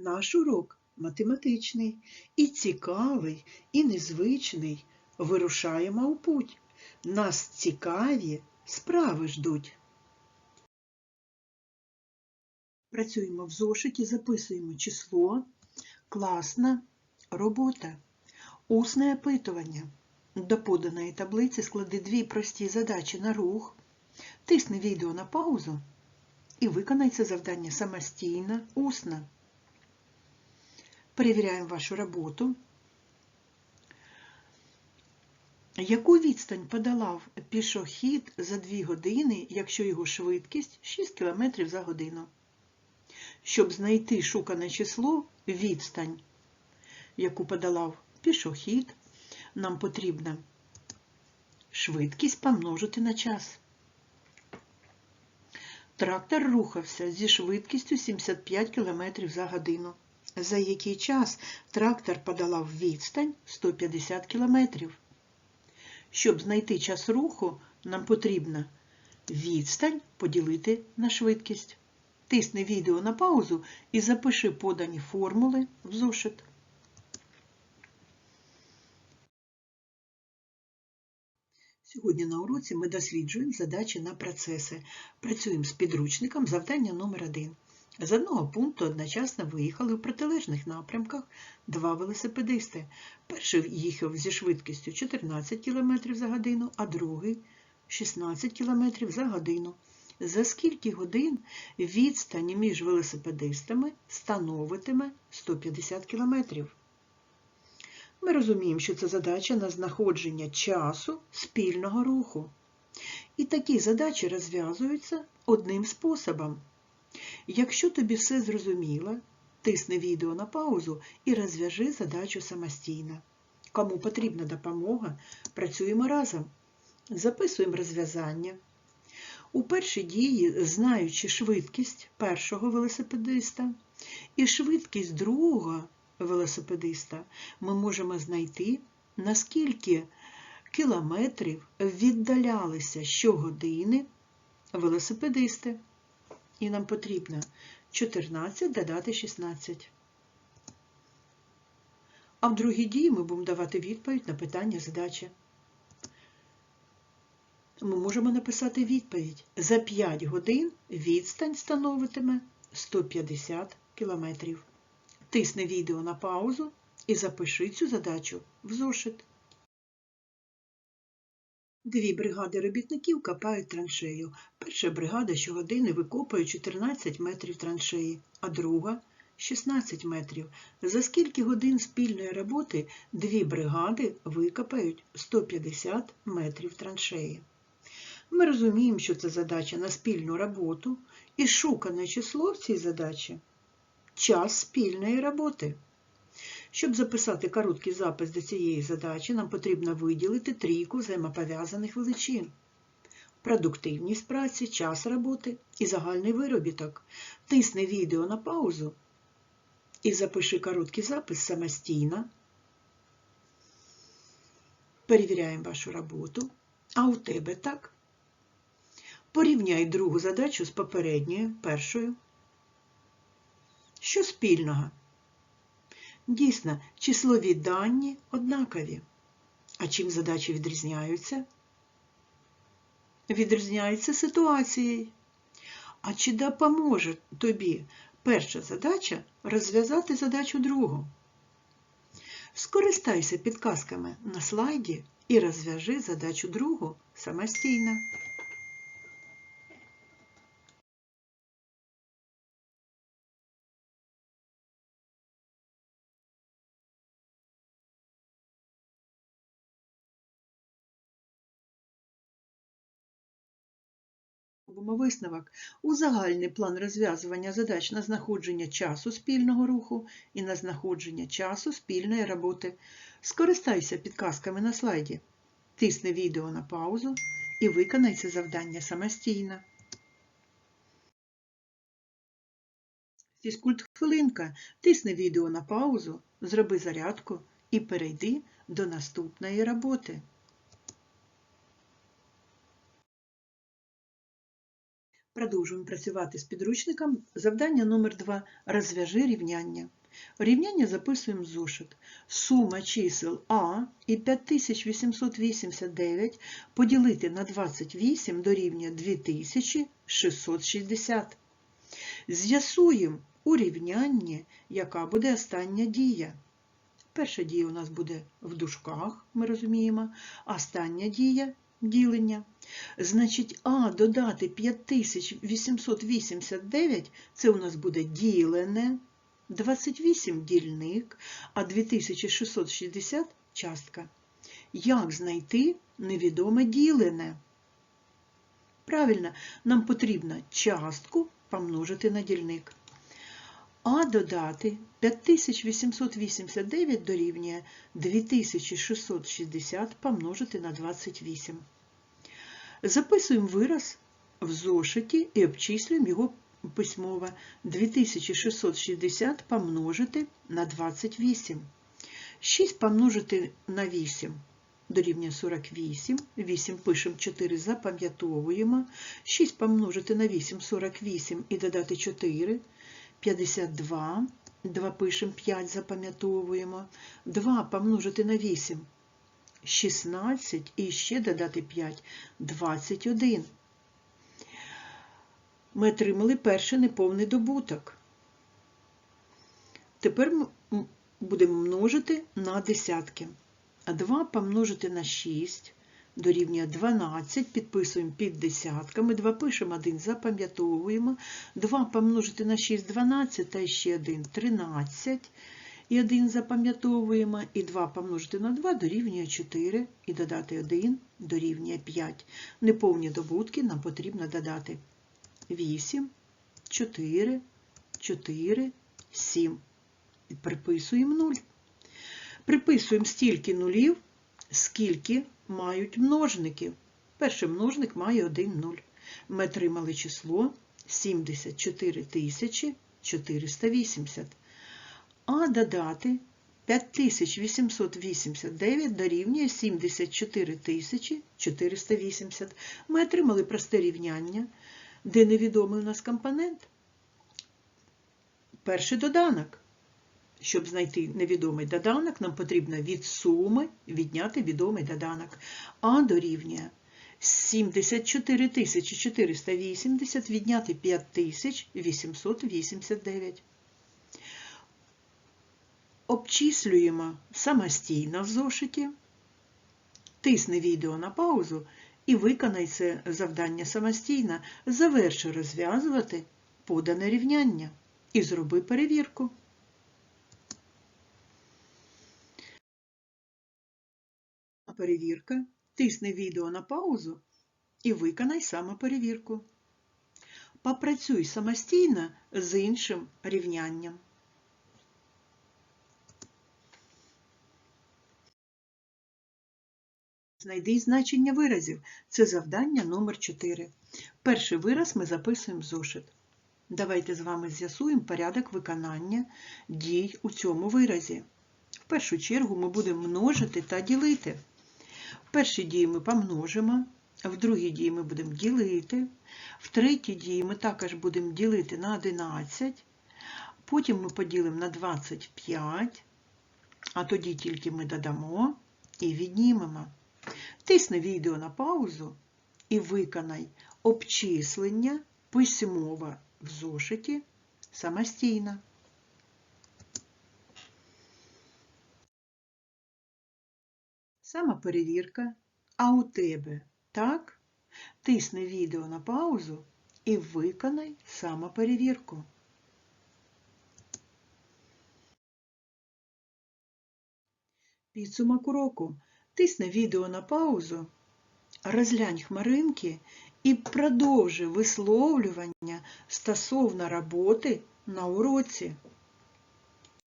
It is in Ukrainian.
Наш урок математичний, і цікавий, і незвичний. Вирушаємо у путь. Нас цікаві справи ждуть. Працюємо в зошиті, записуємо число, класна робота, усне опитування. До поданої таблиці склади дві прості задачі на рух, тисни відео на паузу і виконай це завдання самостійно, усно. Перевіряємо вашу роботу. Яку відстань подолав пішохід за 2 години, якщо його швидкість 6 км за годину? Щоб знайти шукане число, відстань, яку подолав пішохід, нам потрібно швидкість помножити на час. Трактор рухався зі швидкістю 75 км за годину. За який час трактор подолав відстань 150 км. Щоб знайти час руху, нам потрібно відстань поділити на швидкість. Тисни відео на паузу і запиши подані формули в зошит. Сьогодні на уроці ми досліджуємо задачі на процеси. Працюємо з підручником завдання номер 1 З одного пункту одночасно виїхали в протилежних напрямках два велосипедисти. Перший їхав зі швидкістю 14 км за годину, а другий 16 км за годину. За скільки годин відстань між велосипедистами становитиме 150 км? Ми розуміємо, що це задача на знаходження часу спільного руху. І такі задачі розв'язуються одним способом. Якщо тобі все зрозуміло, тисни відео на паузу і розв'яжи задачу самостійно. Кому потрібна допомога, працюємо разом. Записуємо розв'язання. У першій дії, знаючи швидкість першого велосипедиста і швидкість другого велосипедиста, ми можемо знайти, наскільки кілометрів віддалялися щогодини велосипедисти. І нам потрібно 14 додати 16. А в другій дії ми будемо давати відповідь на питання задачі. Ми можемо написати відповідь. За 5 годин відстань становитиме 150 кілометрів. Тисни відео на паузу і запиши цю задачу в зошит. Дві бригади робітників копають траншею. Перша бригада щогодини викопує 14 метрів траншеї, а друга 16 метрів. За скільки годин спільної роботи дві бригади викопають 150 метрів траншеї. Ми розуміємо, що це задача на спільну роботу і шукане число в цій задачі час спільної роботи. Щоб записати короткий запис до цієї задачі, нам потрібно виділити трійку взаємопов'язаних величин. Продуктивність праці, час роботи і загальний виробіток. Тисни відео на паузу і запиши короткий запис самостійно. Перевіряємо вашу роботу. А у тебе так. Порівняй другу задачу з попередньою, першою. Що спільного? Дійсно, числові дані однакові. А чим задачі відрізняються? Відрізняються ситуацією. А чи допоможе тобі перша задача розв'язати задачу другу? Скористайся підказками на слайді і розв'яжи задачу другу самостійно. Робимо висновок. У загальний план розв'язування задач на знаходження часу спільного руху і на знаходження часу спільної роботи. Скористайся підказками на слайді. Тисни відео на паузу і виконай це завдання самостійно. Фізкульт хвилинка. Тисни відео на паузу, зроби зарядку і перейди до наступної роботи. Продовжуємо працювати з підручником. Завдання номер 2 Розв'яжи рівняння. Рівняння записуємо зошит. Сума чисел А і 5889 поділити на 28 дорівнює 2660. З'ясуємо у рівнянні, яка буде остання дія. Перша дія у нас буде в дужках, ми розуміємо, остання дія ділення. Значить, А додати 5889 це у нас буде ділене, 28 дільник, а 2660 частка. Як знайти невідоме ділене? Правильно, нам потрібно частку помножити на дільник. А додати 5889 дорівнює 2660 помножити на 28. Записуємо вираз в зошиті і обчислюємо його письмово. 2660 помножити на 28. 6 помножити на 8 дорівнює 48. 8 пишемо 4, запам'ятовуємо. 6 помножити на 8 48 і додати 4. 52. 2 пишемо 5, запам'ятовуємо. 2 помножити на 8 16 і ще додати 5 21. Ми отримали перший неповний добуток. Тепер будемо множити на десятки. А 2 помножити на 6 дорівнює 12, підписуємо під десятками, 2 пишемо 1, запам'ятовуємо, 2 помножити на 6 12, та ще 1 13, і 1 запам'ятовуємо, і 2 помножити на 2 дорівнює 4, і додати 1 дорівнює 5. Неповні добутки нам потрібно додати 8, 4, 4, 7. І приписуємо 0. Приписуємо стільки нулів, скільки мають множників. Перший множник має 1 0. Ми отримали число 74 480. А додати 5889 дорівнює 74 480. Ми отримали просте рівняння, де невідомий у нас компонент. Перший доданок. Щоб знайти невідомий доданок, нам потрібно від суми відняти відомий доданок. А дорівнює 74 480 відняти 5889. Обчислюємо самостійно в зошиті. Тисни відео на паузу і виконай це завдання самостійно. Заверши розв'язувати подане рівняння і зроби перевірку. Перевірка. Тисни відео на паузу і виконай самоперевірку. Попрацюй самостійно з іншим рівнянням. Знайди значення виразів. Це завдання номер 4. Перший вираз ми записуємо в зошит. Давайте з вами з'ясуємо порядок виконання дій у цьому виразі. В першу чергу ми будемо множити та ділити. В першій дії ми помножимо, в другій дії ми будемо ділити, в третій дії ми також будемо ділити на 11, потім ми поділимо на 25, а тоді тільки ми додамо і віднімемо. Тисни відео на паузу і виконай обчислення письмово в зошиті самостійно. Самоперевірка. А у тебе так? Тисни відео на паузу і виконай самоперевірку. Підсумок уроку. Тисни відео на паузу, розглянь хмаринки і продовжи висловлювання стосовно роботи на уроці.